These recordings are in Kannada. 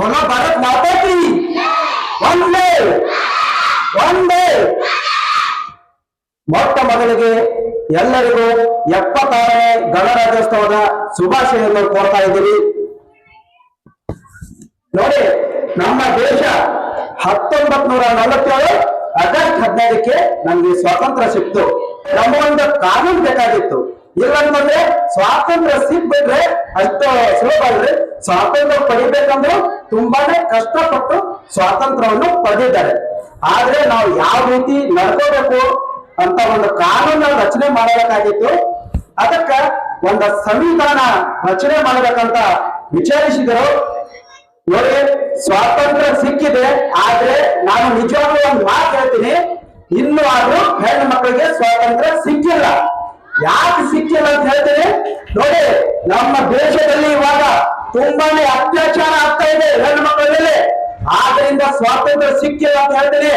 बोलो भारत माता की ಒಂದೇ ಒಂದೇ ಮೊಟ್ಟ ಮೊದಲಿಗೆ ಎಲ್ಲರಿಗೂ ಎಪ್ಪತ್ತಾರನೇ ಗಣರಾಜ್ಯೋತ್ಸವದ ಶುಭಾಶಯವನ್ನು ಕೋರ್ತಾ ಇದ್ದೀವಿ ನೋಡಿ ನಮ್ಮ ದೇಶ ಹತ್ತೊಂಬತ್ ನೂರ ನಲವತ್ತೇಳು ಆಗಸ್ಟ್ ಹದಿನೈದಕ್ಕೆ ನಮ್ಗೆ ಸ್ವಾತಂತ್ರ್ಯ ಸಿಕ್ತು ನಮ್ಮ ಒಂದು ಕಾನೂನು ಬೇಕಾಗಿತ್ತು ಇಲ್ಲಂತಂದ್ರೆ ಸ್ವಾತಂತ್ರ್ಯ ಸಿಕ್ಬಿಟ್ರೆ ಅಷ್ಟು ಸುಲಭ ಅಲ್ರಿ. ಸ್ವಾತಂತ್ರ್ಯ ಪಡಿಬೇಕಂದ್ರೆ ತುಂಬಾನೇ ಕಷ್ಟಪಟ್ಟು ಸ್ವಾತಂತ್ರ್ಯವನ್ನು ಪಡೆದಿದ್ದಾರೆ. ಆದ್ರೆ ನಾವು ಯಾವ ರೀತಿ ನಡ್ಕೋಬೇಕು ಅಂತ ಒಂದು ಕಾನೂನ ರಚನೆ ಮಾಡಬೇಕಾಗಿತ್ತು. ಅದಕ್ಕ ಒಂದು ಸಂವಿಧಾನ ರಚನೆ ಮಾಡಬೇಕಂತ ವಿಚಾರಿಸಿದರು. ನೋಡಿ, ಸ್ವಾತಂತ್ರ್ಯ ಸಿಕ್ಕಿದೆ, ಆದ್ರೆ ನಾನು ನಿಜವಾಗ್ಲೂ ಒಂದು ಮಾತು ಹೇಳ್ತೀನಿ. ಇನ್ನು ಆದ್ರೂ ಹೆಣ್ಣು ಮಕ್ಕಳಿಗೆ ಸ್ವಾತಂತ್ರ್ಯ ಸಿಕ್ಕಿಲ್ಲ. ಯಾಕೆ ಸಿಕ್ಕಿಲ್ಲ ಅಂತ ಹೇಳ್ತೇನೆ? ನೋಡಿ, ನಮ್ಮ ದೇಶದಲ್ಲಿ ಇವಾಗ ತುಂಬಾನೇ ಅತ್ಯಾಚಾರ ಆಗ್ತಾ ಇದೆ ಹೆಣ್ಣು ಮಕ್ಕಳ ಆದ್ರಿಂದ ಸ್ವಾತಂತ್ರ್ಯ ಸಿಕ್ಕಿಲ್ಲ ಅಂತ ಹೇಳ್ತೇನೆ.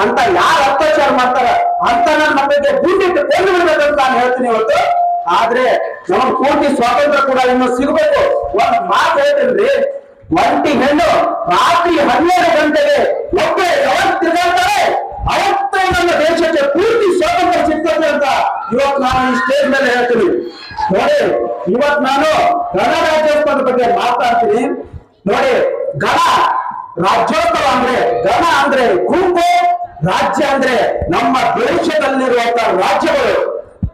ಅಂತ ಯಾರು ಅತ್ಯಾಚಾರ ಮಾಡ್ತಾರ? ಅಂತ ನನ್ನ ಮಕ್ಕಳಿಗೆ ಗುಂಡಿಟ್ಟು ಕೊಂಡು ಬಿಡ್ಬೇಕಂತ ನಾನು ಹೇಳ್ತೀನಿ ಇವತ್ತು ಆದ್ರೆ ನಮ್ಮ ಪೂರ್ತಿ ಸ್ವಾತಂತ್ರ್ಯ ಕೂಡ ಇನ್ನು ಸಿಗಬೇಕು. ಒಂದ್ ಮಾತು ಹೇಳ್ತೀನಿ. ಒಂಟಿ ಹೆಣ್ಣು ರಾತ್ರಿ ಹನ್ನೆರಡು ಗಂಟೆಗೆ ಒಬ್ಬರೇ ಯಾವತ್ತು ತಿರುಗಾಡ್ತಾರೆ? ಅವತ್ತೇ ನಮ್ಮ ದೇಶಕ್ಕೆ ಪೂರ್ತಿ ಸ್ವಾತಂತ್ರ್ಯ ಸಿಗ್ತದೆ ಅಂತ. ಇವತ್ತು ನಾನು ಈ ಸ್ಟೇಜ್ ಮೇಲೆ ಹೇಳ್ತೀನಿ. ನೋಡಿ ಇವತ್ ನಾನು ಗಣರಾಜ್ಯೋತ್ಸವದ ಬಗ್ಗೆ ಮಾತಾಡ್ತೀನಿ. ನೋಡಿ, ಗಣ ರಾಜ್ಯೋತ್ಸವ ಅಂದ್ರೆ, ಗಣ ಅಂದ್ರೆ ಗುಂಪು, ರಾಜ್ಯ ಅಂದ್ರೆ ನಮ್ಮ ದೇಶದಲ್ಲಿರುವಂತಹ ರಾಜ್ಯಗಳು.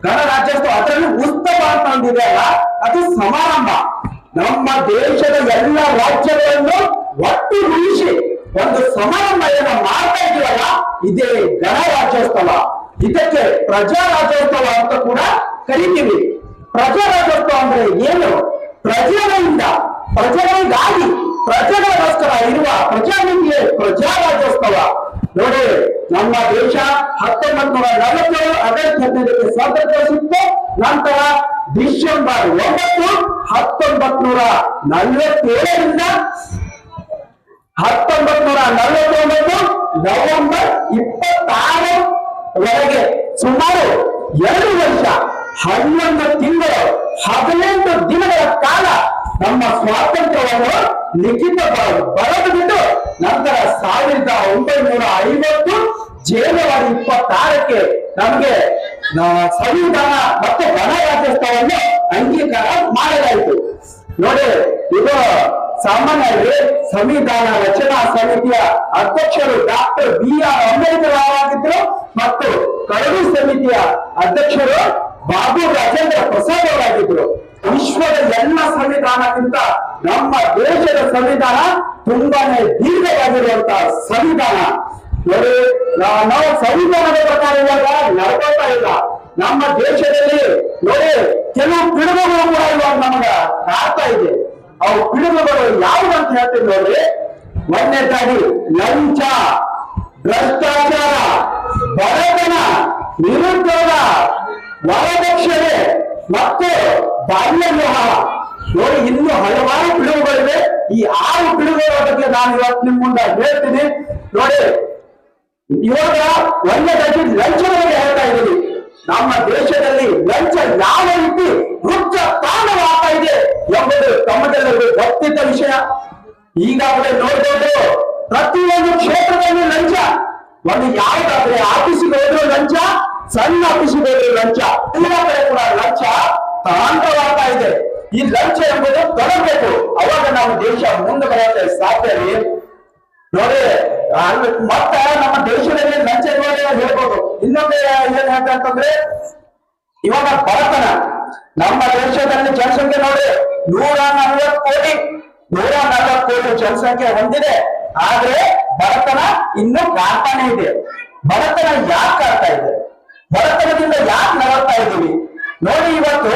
ಗಣರಾಜ್ಯೋತ್ಸವ ಅದರಲ್ಲಿ ಉತ್ಸವ ಅಂತ ಒಂದಿದೆಯಲ್ಲ ಅದು ಸಮಾರಂಭ. ನಮ್ಮ ದೇಶದ ಎಲ್ಲ ರಾಜ್ಯಗಳನ್ನು ಒಟ್ಟುಗೂಡಿಸಿ ಒಂದು ಸಮಾರಂಭ ಏನ ಮಾಡ್ತಾ ಇದೀವಲ್ಲ, ಇದೇ ಗಣರಾಜ್ಯೋತ್ಸವ. ಇದಕ್ಕೆ ಪ್ರಜಾ ರಾಜ್ಯೋತ್ಸವ ಅಂತ ಕೂಡ ಕರಿತೀವಿ. ಪ್ರಜಾ ರಾಜ್ಯೋತ್ಸವ ಅಂದ್ರೆ ಏನು? ಪ್ರಜೆಗಳಿಂದ, ಪ್ರಜೆಗಳಿಗಾಗಿ, ಪ್ರಜೆಗಳಿಗೋಸ್ಕರ ಇರುವ ಪ್ರಜಾನಿಧಿಯೇ ಪ್ರಜಾ ರಾಜ್ಯೋತ್ಸವ ನೋಡಿ, ನಮ್ಮ ದೇಶ ಹತ್ತೊಂಬತ್ ನೂರ ನಲವತ್ತೇಳು ಆಗಸ್ಟ್ ಹದಿನೈದಕ್ಕೆ ಸ್ವಾತಂತ್ರ್ಯ ಸಿಕ್ತು ನಂತರ ಡಿಸೆಂಬರ್ ಒಂಬತ್ತು ಹತ್ತೊಂಬತ್ ನೂರ ನಲವತ್ತೇಳರಿಂದ ಹತ್ತೊಂಬತ್ ನೂರ ನಲವತ್ತೊಂಬತ್ತು ನವೆಂಬರ್ ಇಪ್ಪತ್ತಾರು ವರೆಗೆ ಸುಮಾರು ಎರಡು ವರ್ಷ ಹನ್ನೊಂದು ತಿಂಗಳು, ಹದಿನೆಂಟು ದಿನಗಳ ಕಾಲ ನಮ್ಮ ಸ್ವಾತಂತ್ರ್ಯವನ್ನು ಲಿಖಿತ ಬರೆದು ಬಿಟ್ಟು ನಂತರ ಸಾವಿರದ ಒಂಬೈನೂರ ಐವತ್ತು ಜನವರಿ ಇಪ್ಪತ್ತಾರಕ್ಕೆ ನಮಗೆ ಸಂವಿಧಾನ ಮತ್ತು ಗಣರಾಜ್ಯೋತ್ಸವವನ್ನು ಅಂಗೀಕಾರ ಮಾಡಲಾಯಿತು. ನೋಡಿ, ಇದು ಸಾಮಾನ್ಯವಾಗಿ ಸಂವಿಧಾನ ರಚನಾ ಸಮಿತಿಯ ಅಧ್ಯಕ್ಷರು ಡಾಕ್ಟರ್ ಬಿ ಆರ್ ಅಂಬೇಡ್ಕರ್ ಅವರಾಗಿದ್ರು ಮತ್ತು ಕರಡು ಸಮಿತಿಯ ಅಧ್ಯಕ್ಷರು ಬಾಬು ರಾಜೇಂದ್ರ ಪ್ರಸಾದ್ ಅವರಾಗಿದ್ರು ವಿಶ್ವದ ಎಲ್ಲ ಸಂವಿಧಾನಕ್ಕಿಂತ ನಮ್ಮ ದೇಶದ ಸಂವಿಧಾನ ತುಂಬಾನೇ ದೀರ್ಘವಾಗಿರುವಂತಹ ಸಂವಿಧಾನ. ನೋಡಿ, ನಾವು ಸಂವಿಧಾನದ ಪ್ರಕಾರ ಇವಾಗ ನಡ್ಕೊಳ್ತಾ ಇಲ್ಲ. ನಮ್ಮ ದೇಶದಲ್ಲಿ ನೋಡಿ, ಕೆಲವು ಪಿಡುಗುಗಳು ಕೂಡ ಇವಾಗ ನಮಗ ಕಾಡ್ತಾ ಇದೆ. ಅವು ಪಿಡುಗುಗಳು ಅಂತ ಹೇಳ್ತೀನಿ ನೋಡ್ರಿ ಒಂದನೇದಾಗಿ ಲಂಚ, ಭ್ರಷ್ಟಾಚಾರ. ಬಡತನ ನಿರುದ್ಯೋಗ ವರದಕ್ಷಿಣೆ ಮತ್ತು ಬಾಲ್ಯ ವಿವಾಹ ನೋಡಿ, ಇನ್ನು ಹಲವಾರು ಪಿಡುಗುಗಳಿವೆ. ಈ ಆರು ಪಿಡುಗುಗಳ ಬಗ್ಗೆ ನಾನು ಇವತ್ತು ನಿಮ್ ಮುಂದೆ ಹೇಳ್ತೀನಿ. ನೋಡಿ, ಇವಾಗ ಒಂದೇ ಲಂಚದ ಬಗ್ಗೆ ಹೇಳ್ತಾ ಇದ್ದೀನಿ. ನಮ್ಮ ದೇಶದಲ್ಲಿ ಲಂಚ ಯಾವ ರೀತಿ ವೃಕ್ಷ ತಾಣವಾಗ್ತಾ ಇದೆ ಎಂಬುದು ತಮ್ಮದಲ್ಲಿ ಗೊತ್ತಿದ್ದ ವಿಷಯ. ಈಗಾಗಲೇ ನೋಡ್ಬೋದು, ಪ್ರತಿಯೊಂದು ಕ್ಷೇತ್ರದಲ್ಲಿ ಲಂಚ ಒಂದು ಯಾವ್ದಾದ್ರೆ ಆಫೀಸಿಗೆ ಹೋದ್ರು ಲಂಚ, ಸಣ್ಣ ಆಫೀಸಿಗೆ ಹೋದ್ರು ಲಂಚ. ಎಲ್ಲ ಕಡೆ ಕೂಡ ಲಂಚ ತಾಂತವಾಗ್ತಾ ಇದೆ. ಈ ಲಂಚ ಎಂಬುದು ತೊಡಬೇಕು ಅವಾಗ ನಾವು ದೇಶ ಮುಂದೆ ಬರೋಕ್ಕೆ ಸಾಧ್ಯ ನೋಡಿ ಮತ್ತೆ ನಮ್ಮ ದೇಶದಲ್ಲಿ ಲಂಚ ಹೇಳ್ಬೋದು. ಇನ್ನೊಂದು ಏನ್ ಹೇಳ್ತಂತಂದ್ರೆ ಇವಾಗ ಬಡತನ. ನಮ್ಮ ದೇಶದಲ್ಲಿ ಜನಸಂಖ್ಯೆ ನೋಡಿ, ನೂರ ನಲವತ್ತು ಕೋಟಿ, ನೂರ ನಲವತ್ತು ಕೋಟಿ ಜನಸಂಖ್ಯೆ ಹೊಂದಿದೆ. ಆದ್ರೆ ಬಡತನ ಇನ್ನೂ ಕಾಡ್ತಾನೆ ಇದೆ. ಬಡತನ ಯಾಕೆ ಕಾಡ್ತಾ ಇದೆ? ಬಡತನದಿಂದ ಯಾಕೆ ನರಳ್ತಾ ಇದ್ದೀವಿ? ನೋಡಿ, ಇವತ್ತು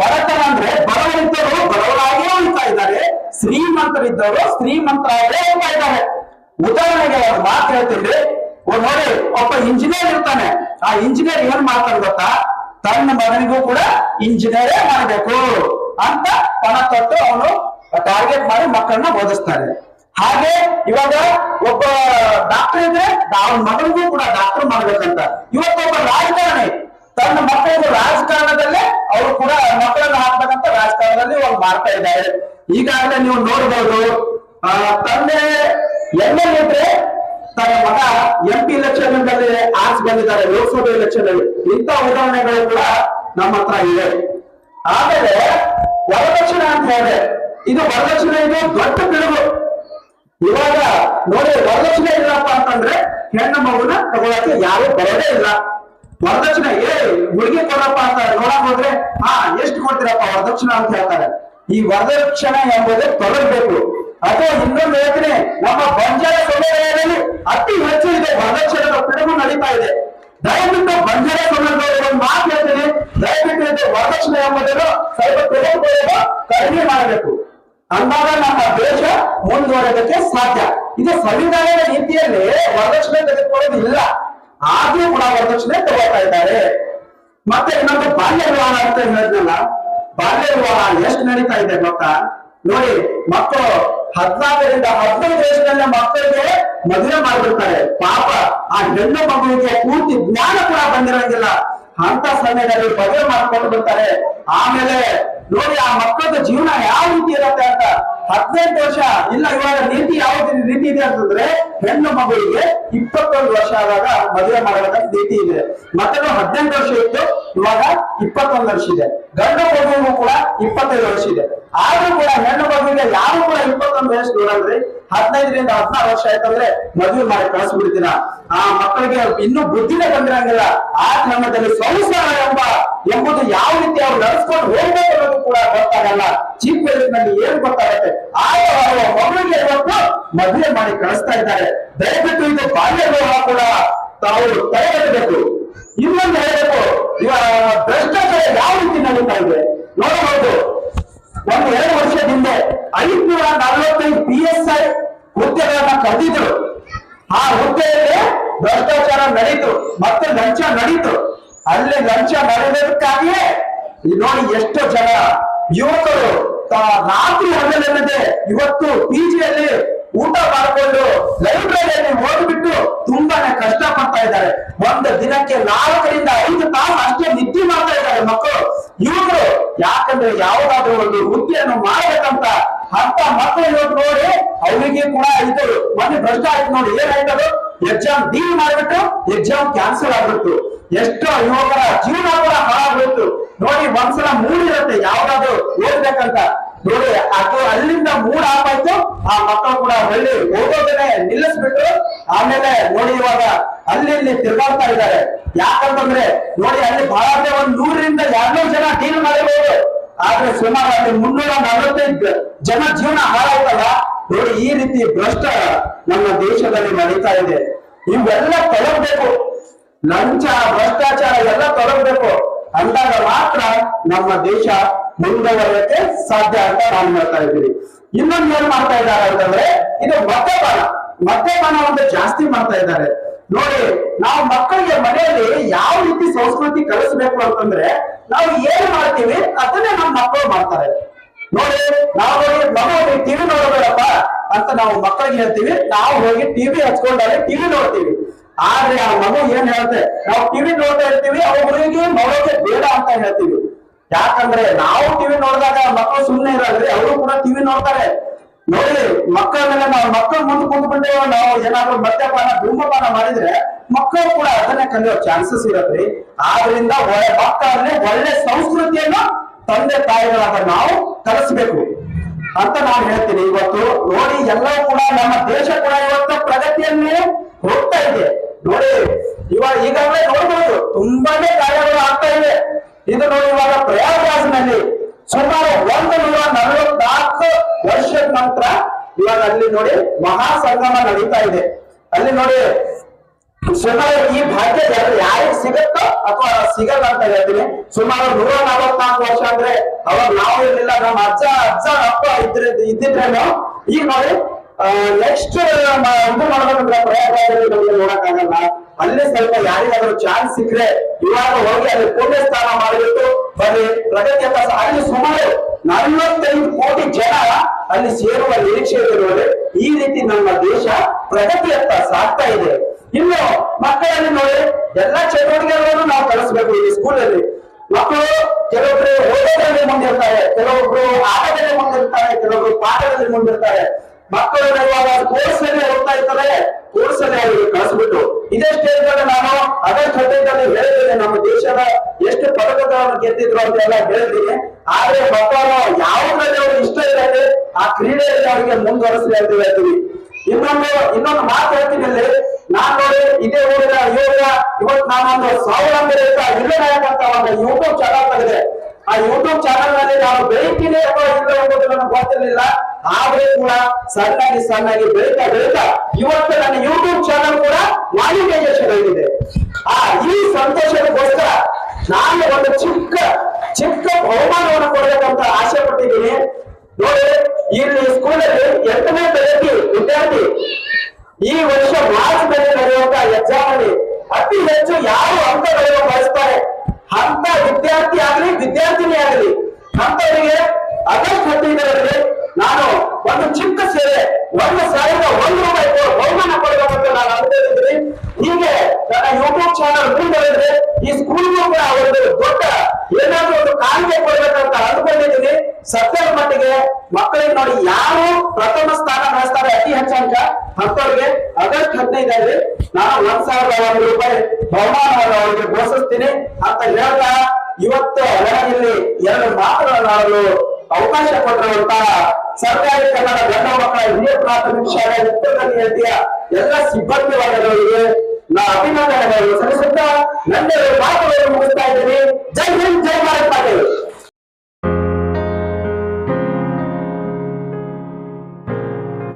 ಬಡತನ ಅಂದ್ರೆ ಬಡವರಿದ್ದವರು ಬಡವರಾಗಿಯೇ ಉಳಿತಾ ಇದ್ದಾರೆ. ಶ್ರೀಮಂತರಿದ್ದವರು ಶ್ರೀಮಂತರಾಗೇ ಹೋಗ್ತಾ ಇದ್ದಾರೆ. ಉದಾಹರಣೆಗೆ ಒಂದು ಮಾತು ಹೇಳ್ತೀನಿ ನೋಡಿ, ಒಬ್ಬ ಇಂಜಿನಿಯರ್ ಇರ್ತಾನೆ. ಆ ಇಂಜಿನಿಯರ್ ಏನ್ ಮಾಡ್ತಾರೆ ಗೊತ್ತಾ? ತನ್ನ ಮಗನಿಗೂ ಕೂಡ ಇಂಜಿನಿಯರೇ ಮಾಡಬೇಕು ಅಂತ ಪಣ ತೊಟ್ಟು ಅವನು ಟಾರ್ಗೆಟ್ ಮಾಡಿ ಮಕ್ಕಳನ್ನ ಓದಿಸ್ತಾರೆ. ಹಾಗೆ ಇವಾಗ ಒಬ್ಬ ಡಾಕ್ಟರ್ ಇದ್ರೆ ಅವನ ಮಗನಿಗೂ ಕೂಡ ಡಾಕ್ಟರ್ ಮಾಡ್ಬೇಕಂತ. ಇವತ್ತೊಬ್ಬ ರಾಜಕಾರಣಿ, ತನ್ನ ಮಕ್ಕಳಿಗೆ ರಾಜಕಾರಣದಲ್ಲೇ ಅವರು ಕೂಡ ಮಕ್ಕಳನ್ನ ಹಾಕ್ಬೇಕಂತ ರಾಜಕಾರಣದಲ್ಲಿ ಇವಾಗ ಮಾಡ್ತಾ ಇದ್ದಾರೆ. ಈಗಾಗಲೇ ನೀವು ನೋಡ್ಬೋದು ತಂದೆ ಎಂ ಎಲ್ ಇದ್ರೆ ತನ್ನ ಮಗ ಎಂ ಪಿ ಎಲೆಕ್ಷನ್ನಲ್ಲಿ ಆರ್ಸ್ ಬಂದಿದ್ದಾರೆ, ಲೋಕಸಭೆ ಎಲೆಕ್ಷನ್ ಅಲ್ಲಿ ಇಂಥ ಉದಾಹರಣೆಗಳು ಕೂಡ ನಮ್ಮ ಹತ್ರ ಇದೆ ಆಮೇಲೆ ವರದಕ್ಷಿಣೆ ಅಂತ ಹೇಳಿದೆ ಇದು ವರದಕ್ಷಿಣೆ ಇದು ದೊಡ್ಡ ಬೆಳಗು ಇವಾಗ ನೋಡಿ, ವರದಕ್ಷಿಣೆ ಇಲ್ಲಪ್ಪ ಅಂತಂದ್ರೆ ಹೆಣ್ಣು ಮಗುನ ತಗೊಳಕ್ಕೆ ಯಾರು ಬರೋದೇ ಇಲ್ಲ. ವರದಕ್ಷಿಣೆ, ಏ ಹುಡುಗಿ ಕೊಡಪ್ಪ ಅಂತ ನೋಡಕ್ ಹೋದ್ರೆ ಹಾ ಎಷ್ಟು ಕೊಡ್ತೀರಪ್ಪ ವರದಕ್ಷಿಣೆ ಅಂತ ಹೇಳ್ತಾರೆ. ಈ ವರದಕ್ಷಿಣೆ ಎಂಬುದು ತೊಲಗಬೇಕು ಅಥವಾ ಇನ್ನೊಂದು ಹೇಳ್ತೀನಿ, ನಮ್ಮ ಬಂಜಾರ ಸಮುದಾಯದಲ್ಲಿ ಅತಿ ಹೆಚ್ಚು ಇದೆ ವರದಕ್ಷಿಣದ ಪಿಡುಗು ನಡೀತಾ ಇದೆ. ದಯವಿಟ್ಟು ಬಂಜಾರ ಸಮುದಾಯದ ಒಂದು ಮಾತು ಹೇಳ್ತೀನಿ. ದಯವಿಟ್ಟು ಇದೆ ವರದಕ್ಷಿಣೆ ಎಂಬುದನ್ನು ಸ್ವಲ್ಪ ಕಡಿಮೆ ಮಾಡಬೇಕು. ಅಂದಾಗ ನಮ್ಮ ದೇಶ ಮುಂದುವರೆದಕ್ಕೆ ಸಾಧ್ಯ. ಇದು ಸಂವಿಧಾನದ ರೀತಿಯಲ್ಲಿ ವರದಕ್ಷಿಣೆ ತೆಗೆದುಕೊಳ್ಳೋದಿಲ್ಲ. ಆದ್ರೂ ಕೂಡ ವರದಕ್ಷಿಣೆ ತಗೋತಾ ಇದ್ದಾರೆ. ಮತ್ತೆ ಇನ್ನೊಂದು ಬಾಲ್ಯ ವಿವಾಹ ಅಂತ ಹೇಳಿದ್ನಲ್ಲ, ಬಾಲ್ಯ ವಿವಾಹ ಎಷ್ಟು ನಡೀತಾ ಇದೆ ಗೊತ್ತಾ? ನೋಡಿ, ಮಕ್ಕಳು ಹದಿನಾಲ್ಕರಿಂದ ಹದಿನೈದು ವಯಸ್ಸಿನಲ್ಲಿ ಮಕ್ಕಳಿಗೆ ಮದುವೆ ಮಾಡ್ಬಿಡ್ತಾರೆ. ಪಾಪ, ಆ ಹೆಣ್ಣು ಮಗುವಿಗೆ ಪೂರ್ತಿ ಜ್ಞಾನ ಕೂಡ ಬಂದಿರಂಗಿಲ್ಲ. ಅಂತ ಸಮಯದಲ್ಲಿ ಮದುವೆ ಮಾಡ್ಕೊಂಡು ಬಿಡ್ತಾರೆ. ಆಮೇಲೆ ನೋಡಿ, ಆ ಮಕ್ಕಳದ ಜೀವನ ಯಾವ ರೀತಿ ಇರುತ್ತೆ? ಹದಿನೆಂಟು ವರ್ಷ. ಇಲ್ಲ, ಇವಾಗ ನೀತಿ ಯಾವ ರೀತಿ ಇದೆ ಅಂತಂದ್ರೆ ಹೆಣ್ಣು ಮಗುವಿಗೆ ಇಪ್ಪತ್ತೊಂದು ವರ್ಷ ಆದಾಗ ಮದುವೆ ಮಾಡುವಂತ ನೀತಿ ಇದೆ. ಮತ್ತೆ ಹದಿನೆಂಟು ವರ್ಷ ಇತ್ತು, ಇವಾಗ ಇಪ್ಪತ್ತೊಂದು ವರ್ಷ ಇದೆ. ಗಂಡು ಮಗುವಿಗೂ ಕೂಡ ಇಪ್ಪತ್ತೈದು ವರ್ಷ ಇದೆ. ಆದ್ರೂ ಕೂಡ ಹೆಣ್ಣು ಮಗುವಿಗೆ ಯಾರು ಕೂಡ ಇಪ್ಪತ್ತೊಂದು ವಯಸ್ಸು ನೋಡಲ್ರಿ? ಹದಿನೈದರಿಂದ ಹದಿನಾರು ವರ್ಷ ಆಯ್ತಂದ್ರೆ ಮದುವೆ ಮಾಡಿ ಕಳಿಸ್ಬಿಡ್ತೀನ. ಆ ಮಕ್ಕಳಿಗೆ ಇನ್ನೂ ಬುದ್ಧಿನೇ ಬಂದಿರಂಗಿಲ್ಲ. ಆ ಕ್ರಮದಲ್ಲಿ ಸಂಸಾರ ಎಂಬ, ಎಂಬುದು ಯಾವ ರೀತಿ ಅವ್ರು ನಡೆಸ್ಕೊಂಡು ಹೋಗ್ಬೇಕು ಅನ್ನೋದು ಕೂಡ ಗೊತ್ತಾಗಲ್ಲ. ಚೀಪ್ನಲ್ಲಿ ಏನ್ ಗೊತ್ತಾಗತ್ತೆ? ಆಗ ಅವರು ಮಗುವಿಗೆ ಇವತ್ತು ಮದುವೆ ಮಾಡಿ ಕಳಿಸ್ತಾ ಇದ್ದಾರೆ. ದಯವಿಟ್ಟು ಇದು ಬಾಲ್ಯ ವಿವಾಹ ಕೂಡ ತಾವು ತಡೆಗಟ್ಟಬೇಕು. ಇನ್ನೊಂದು ಹೇಳಬೇಕು ಇವಾಗ ಭ್ರಷ್ಟಾಚಾರ ಯಾವ ರೀತಿ ನಡೀತಾ ಇದೆ? ನೋಡಬಹುದು. ಒಂದು ಎರಡು ವರ್ಷದ ಹಿಂದೆ ಐದ್ನೂರ ನಲವತ್ತೈದು ಪಿ ಎಸ್ ಐ ಹುದ್ದೆಗಳನ್ನ ಕರೆದಿದ್ರು. ಆ ಹುದ್ದೆಯಲ್ಲಿ ಭ್ರಷ್ಟಾಚಾರ ನಡೀತು, ಮತ್ತೆ ಲಂಚ ನಡೀತು. ಅಲ್ಲಿ ಲಂಚ ನಡೆಯೋದಕ್ಕಾಗಿಯೇ ನೋಡಿ ಎಷ್ಟು ಜನ ಯುವಕರು ರಾತ್ರಿ ಹಗಲಿಲ್ಲದೆ ಇವತ್ತು ಪಿಜಿಯಲ್ಲಿ ಊಟ ಮಾಡಿಕೊಂಡು ಲೈಬ್ರರಿಯಲ್ಲಿ ಓದ್ಬಿಟ್ಟು ತುಂಬಾನೇ ಕಷ್ಟ ಪಡ್ತಾ ಇದ್ದಾರೆ. ಒಂದು ದಿನಕ್ಕೆ ನಾಲ್ಕರಿಂದ ಐದು ತಾಸು ಅಷ್ಟೇ ನಿದ್ದೆ ಮಾಡ್ತಾ ಇದ್ದಾರೆ ಮಕ್ಕಳು. ಯುವಕರು, ಯಾಕಂದ್ರೆ ಯಾವುದಾದ್ರೂ ಒಂದು ವೃತ್ತಿಯನ್ನು ಮಾಡಬೇಕಂತ ಅಂತ ಮಕ್ಕಳು ಇವತ್ತು ನೋಡಿ, ಅವರಿಗೆ ಕೂಡ ಐತರು ಮೊನ್ನೆ ಭ್ರಷ್ಟ ಆಯ್ತು ನೋಡಿ ಏನಾಯ್ತದು ಎಕ್ಸಾಮ್ ಡೀಲ್ ಮಾಡಿಬಿಟ್ಟು ಎಕ್ಸಾಮ್ ಕ್ಯಾನ್ಸಲ್ ಆಗ್ಬಿಟ್ಟು ಎಷ್ಟೋ ಯುವಕರ ಜೀವನ ಕೂಡ ಹಾಳಾಗ್ಬಿಟ್ಟು ನೋಡಿ, ಒಂದ್ಸಲ ಮೂಡಿರುತ್ತೆ, ಯಾವ್ದಾದ್ರು ಓದ್ಬೇಕಂತ. ನೋಡಿ, ಅದು ಅಲ್ಲಿಂದ ಮೂಡ್ ಆಪಾಯ್ತು ಆ ಮಕ್ಕಳು ಕೂಡ ಹಳ್ಳಿ ಓದೋದನ್ನೇ ನಿಲ್ಲಿಸ್ಬಿಟ್ಟು, ಆಮೇಲೆ ನೋಡಿ ಇವಾಗ ಅಲ್ಲಿ ಇಲ್ಲಿ ತಿರ್ಗಾಡ್ತಾ ಇದ್ದಾರೆ. ಯಾಕಂತಂದ್ರೆ, ನೋಡಿ, ಅಲ್ಲಿ ಬಹಳ ಒಂದ್ ನೂರರಿಂದ ಎರಡ್ನೂರು ಜನ ಡೀಲ್ ಮಾಡಿರ್ಬೋದು. ಆದ್ರೆ ಸುಮಾರು ಮುನ್ನೂರ ನಲವತ್ತೈದು ಜನ ಜೀವನ ಹಾಳಾಯ್ತಲ್ಲ? ನೋಡಿ, ಈ ರೀತಿ ಭ್ರಷ್ಟ ನಮ್ಮ ದೇಶದಲ್ಲಿ ನಡೀತಾ ಇದೆ. ಇವೆಲ್ಲ ತೊಲಗಬೇಕು ಲಂಚ, ಭ್ರಷ್ಟಾಚಾರ ಎಲ್ಲ ತೊಲಗಬೇಕು ಅಂದಾಗ ಮಾತ್ರ ನಮ್ಮ ದೇಶ ಮುಂದುವರಿಯಕ್ಕೆ ಸಾಧ್ಯ ಅಂತ ನಾನು ಹೇಳ್ತಾ ಇದ್ದೀನಿ. ಇನ್ನೊಂದು ಏನ್ ಮಾಡ್ತಾ ಇದ್ದಾರೆ ಅಂತಂದ್ರೆ, ಇದು ಮದ್ಯಪಾನ ಒಂದು ಜಾಸ್ತಿ ಮಾಡ್ತಾ ಇದ್ದಾರೆ. ನೋಡಿ, ನಾವು ಮಕ್ಕಳಿಗೆ ಮನೆಯಲ್ಲಿ ಯಾವ ರೀತಿ ಸಂಸ್ಕೃತಿ ಕಲಿಸ್ಬೇಕು ಅಂತಂದ್ರೆ ನಾವು ಏನ್ ಮಾಡ್ತೀವಿ, ಅದನ್ನೇ ನಮ್ಮ ಮಕ್ಕಳು ಮಾಡ್ತಾರೆ. ನೋಡಿ, ನಾವು ಹೋಗಿ ಮಗು ಟಿವಿ ನೋಡಬೇಡಪ್ಪ ಅಂತ ನಾವು ಮಕ್ಕಳಿಗೆ ಹೇಳ್ತೀವಿ. ನಾವು ಹೋಗಿ ಟಿವಿ ಹಚ್ಕೊಂಡಾಗ ಟಿವಿ ನೋಡ್ತೀವಿ. ಆದ್ರೆ ಆ ಮಗು ಏನ್ ಹೇಳುತ್ತೆ? ನಾವು ಟಿವಿ ನೋಡ್ತಾ ಇರ್ತೀವಿ ಅವ್ರಿಗೆ ಮಗಳಿಗೆ ಬೇಡ ಅಂತ ಹೇಳ್ತೀವಿ. ಯಾಕಂದ್ರೆ ನಾವು ಟಿವಿ ನೋಡಿದಾಗ ಮಕ್ಕಳು ಸುಮ್ಮನೆ ಇರೋದ್ರೆ, ಅವರು ಕೂಡ ಟಿವಿ ನೋಡ್ತಾರೆ. ನೋಡಿ ಮಕ್ಕಳನ್ನ ನಾವು, ಮಕ್ಕಳು ಮುಂದೆ ಕುಂದ್ಕೊಂಡು ನಾವು ಏನಾದ್ರು ಮದ್ಯಪಾನ, ಧೂಮಪಾನ ಮಾಡಿದ್ರೆ ಮಕ್ಕಳು ಕೂಡ ಅದನ್ನೇ ಕಲಿಯೋ ಚಾನ್ಸಸ್ ಇರತ್ರಿ ಆದ್ರಿಂದ ಒಳ್ಳೆ ಮಕ್ಕಳನ್ನೇ ಒಳ್ಳೆ ಸಂಸ್ಕೃತಿಯನ್ನು ತಂದೆ ತಾಯಿಗಳಾದ ನಾವು ಕಲಿಸ್ಬೇಕು. ಅಂತ ನಾನು ಹೇಳ್ತೀನಿ. ಇವತ್ತು ನೋಡಿ ಎಲ್ಲವೂ ಕೂಡ ನಮ್ಮ ದೇಶ ಕೂಡ ಇವತ್ತು ಪ್ರಗತಿಯನ್ನೇ ಹೋಗ್ತಾ ಇದೆ. ನೋಡಿ, ಇವಾಗ ಈಗಾಗಲೇ ನೋಡ್ಬೋದು, ತುಂಬಾನೇ ಕಾರ್ಯಗಳು ಆಗ್ತಾ ಇದೆ. ಇದು ನೋಡಿ ಇವಾಗ ಪ್ರಯಾಗ್ರಾಜ್ನಲ್ಲಿ ಸುಮಾರು ಇವಾಗ ಅಲ್ಲಿ ನೋಡಿ ಮಹಾ ಸಂಗಮ ನಡೀತಾ ಇದೆ. ಅಲ್ಲಿ ನೋಡಿ ಸುಮಾರು ಈ ಭಾಗ್ಯ ಯಾರಿಗೆ ಸಿಗುತ್ತೋ ಅಥವಾ ಸಿಗಲ್ಲ ಅಂತ ಹೇಳ್ತೀನಿ. ಸುಮಾರು ನೂರ ನಲವತ್ನಾಲ್ಕು ವರ್ಷ ಅಂದ್ರೆ ಅವಾಗ ನಾವು ಇರ್ಲಿಲ್ಲ, ನಮ್ಮ ಅಜ್ಜ ಅಜ್ಜ, ಅಪ್ಪ ಇದ್ರೆ ಇದ್ದಿದ್ರೇನು? ಈಗ ನೋಡಿ ನೆಕ್ಸ್ಟ್ ಇದು ಮಾಡ್ಬೇಕಂದ್ರೆ ಪ್ರಯತ್ನ ನೋಡಕ್ಕಾಗಲ್ಲ. ಅಲ್ಲೇ ಸ್ವಲ್ಪ ಯಾರಿಗಾದ್ರೂ ಚಾನ್ಸ್ ಸಿಕ್ಕರೆ ಇವಾಗ ಹೋಗಿ ಅಲ್ಲಿ ಪುಣ್ಯ ಸ್ಥಾನ ಮಾಡಿಬಿಟ್ಟು ಬನ್ನಿ. ಪ್ರಗತಿ ಅಂತ ಅಲ್ಲಿ ಸುಮಾರು ನಲವತ್ತೈದು ಕೋಟಿ ಜನ ಅಲ್ಲಿ ಸೇರುವ ನಿರೀಕ್ಷೆ ಇರುವುದು ಈ ರೀತಿ ನಮ್ಮ ದೇಶ ಪ್ರಗತಿಯತ್ತ ಸಾಗ್ತಾ ಇದೆ. ಇನ್ನು ಮಕ್ಕಳಲ್ಲಿ ನೋಡಿ, ಎಲ್ಲಾ ಚಟುವಟಿಕೆಗಳನ್ನು ನಾವು ಕಲಿಸ್ಬೇಕು ಈ ಸ್ಕೂಲಲ್ಲಿ ಮಕ್ಕಳು ಕೆಲವೊಬ್ರು ಓದೋದ್ರಲ್ಲಿ ಮುಂದಿರ್ತಾರೆ, ಕೆಲವೊಬ್ರು ಆಟದಲ್ಲಿ ಮುಂದಿರ್ತಾರೆ, ಕೆಲವೊಬ್ರು ಪಾಠದಲ್ಲಿ ಮುಂದಿರ್ತಾರೆ. ಮಕ್ಕಳನ್ನ ಇವಾಗ ಕೋರ್ಸ್ ಅಲ್ಲಿ ಹೋಗ್ತಾ ಇರ್ತಾರೆ ಕೋರ್ಸ್ ಅಲ್ಲಿ ಅವರಿಗೆ ಕಳಿಸ್ಬಿಟ್ಟು. ಇದೇ ಸ್ಟೇಜ್ ಅಲ್ಲಿ ನಾನು ಅದೇ ಕಥೆಯಲ್ಲಿ ಹೇಳಿದ್ದೇನೆ, ನಮ್ಮ ದೇಶದ ಎಷ್ಟು ಪದಕಗಳನ್ನು ಗೆದ್ದಿದ್ರು ಅಂತ ಎಲ್ಲ ಹೇಳಿದ್ದೀನಿ. ಆದ್ರೆ ಮಕ್ಕಳು ಯಾವುದ್ರಲ್ಲಿ ಅವ್ರಿಗೆ ಇಷ್ಟ ಇರುತ್ತೆ ಆ ಕ್ರೀಡೆಯಲ್ಲಿ ಅವರಿಗೆ ಮುಂದುವರಿಸಲಿ ಅಂತ ಹೇಳ್ತೀವಿ. ಇನ್ನೊಂದು ಇನ್ನೊಂದು ಮಾತು ಹೇಳ್ತೀನಿ ಇಲ್ಲಿ ನಾನ್ ನೋಡಿ, ಇದೇ ಊರಿನ ಯುವಕ, ಇವತ್ತು ನಾನೊಂದು ಸ್ವಾವಲಂಬಿ ರೈತ ವಿಜಯನಾಯಕ್ ಅಂತ ಒಂದು ಯೂಟ್ಯೂಬ್ ಚಾನಲ್ ತೆಗೆದೆ. ಆ ಯೂಟ್ಯೂಬ್ ಚಾನಲ್ನಲ್ಲಿ ನಾನು ಅಥವಾ ಇಲ್ಲ ಎಂಬುದು ನನಗೆ ಗೊತ್ತಿರಲಿಲ್ಲ. ಆದ್ರೆ ಕೂಡ ಸಣ್ಣಾಗಿ ಸಣ್ಣಾಗಿ ಬೆಳೀತಾ ಬೆಳೀತಾ ಇವತ್ತು ನನ್ನ ಯೂಟ್ಯೂಬ್ ಚಾನಲ್ ಕೂಡ ಮಾನಿಟೈಸೇಷನ್ ಆಗಿದೆ ಆ ಈ ಸಂತೋಷಕ್ಕೋಸ್ಕರ ನಾನು ಒಂದು ಚಿಕ್ಕ ಚಿಕ್ಕ ಬಹುಮಾನವನ್ನು ಕೊಡಬೇಕಂತ ಆಸೆ ಪಟ್ಟಿದ್ದೀನಿ. ನೋಡಿ, ಇಲ್ಲಿ ಸ್ಕೂಲಲ್ಲಿ ಎಂಟನೇ ತರಗತಿ ವಿದ್ಯಾರ್ಥಿ ಈ ವರ್ಷ ಮಾರ್ಚ್ನಲ್ಲಿ ನಡೆಯುವಂತ ಎಕ್ಸಾಮ್ ಅಲ್ಲಿ ಅತಿ ಹೆಚ್ಚು ಯಾರು ಅಂಕಗಳನ್ನು ಬಯಸ್ತಾರೆ ಅಂತ ವಿದ್ಯಾರ್ಥಿ ಆಗಲಿ, ವಿದ್ಯಾರ್ಥಿನಿ ಆಗಲಿ ಅಂತವರಿಗೆ ಆಗಸ್ಟ್ ಹದಿನೈದರಲ್ಲಿ ನಾನು ಒಂದು ಚಿಕ್ಕ ಸೇವೆ, ಒಂದು ಸಾವಿರದ ಒಂದು ರೂಪಾಯಿ ಬಹುಮಾನ ಕೊಡಬೇಕಂತ ನಾನು ಅನ್ಕೊಂಡಿದ್ದೀನಿ. ಹೀಗೆ ನನ್ನ ಯೂಟ್ಯೂಬ್ ಚಾನಲ್ ಮುಂದುವರೆದ್ರೆ ಈ ಸ್ಕೂಲ್ಗೂ ಕೂಡ ಒಂದು ದೊಡ್ಡ ಏನಾದ್ರೂ ಒಂದು ಕಾಣಿಕೆ ಕೊಡ್ಬೇಕಂತ ಅಂದ್ಕೊಂಡಿದ್ದೀನಿ. ಸತ್ಯದ ಮಟ್ಟಿಗೆ ಮಕ್ಕಳಿಗೆ ನೋಡಿ ಯಾರು ಪ್ರಥಮ ಸ್ಥಾನ ನಡೆಸ್ತಾರೆ ಅತಿ ಹೆಚ್ಚು ಅಂಕ ಅಂತವ್ರಿಗೆ ಆಗಸ್ಟ್ ಹದಿನೈದರಲ್ಲಿ ನಾನು ಒಂದ್ ಸಾವಿರದ ಒಂದು ರೂಪಾಯಿ ಬಹುಮಾನವನ್ನು ಅವರಿಗೆ ಘೋಷಿಸ್ತೀನಿ ಅಂತ ಹೇಳ್ತಾ ಇವತ್ತು ನನಗಿಲ್ಲಿ ಎರಡು ಅವರು ಅವಕಾಶ ಕೊಟ್ಟಿರುವಂತಹ ಸರ್ಕಾರಿ ಕನ್ನಡ ಗಂಡ ಮಕ್ಕಳ ಹಿರಿಯ ಪ್ರಾಥಮಿಕ ಶಾಲೆ ಹೇಳ್ತೀಯ ಎಲ್ಲ ಸಿಬ್ಬಂದಿ ವರ್ಗದವರಿಗೆ ನಾ ಅಭಿನಂದನೆಗಳನ್ನು ಸಲ್ಲಿಸುತ್ತಾ ನನ್ನ ಮಾತುಗಳನ್ನು ಮುಗಿಸ್ತಾ ಇದ್ದೀನಿ. ಜೈ ಹಿಂದ್, ಜೈ ಭಾರತ್ ಮಾತೆ.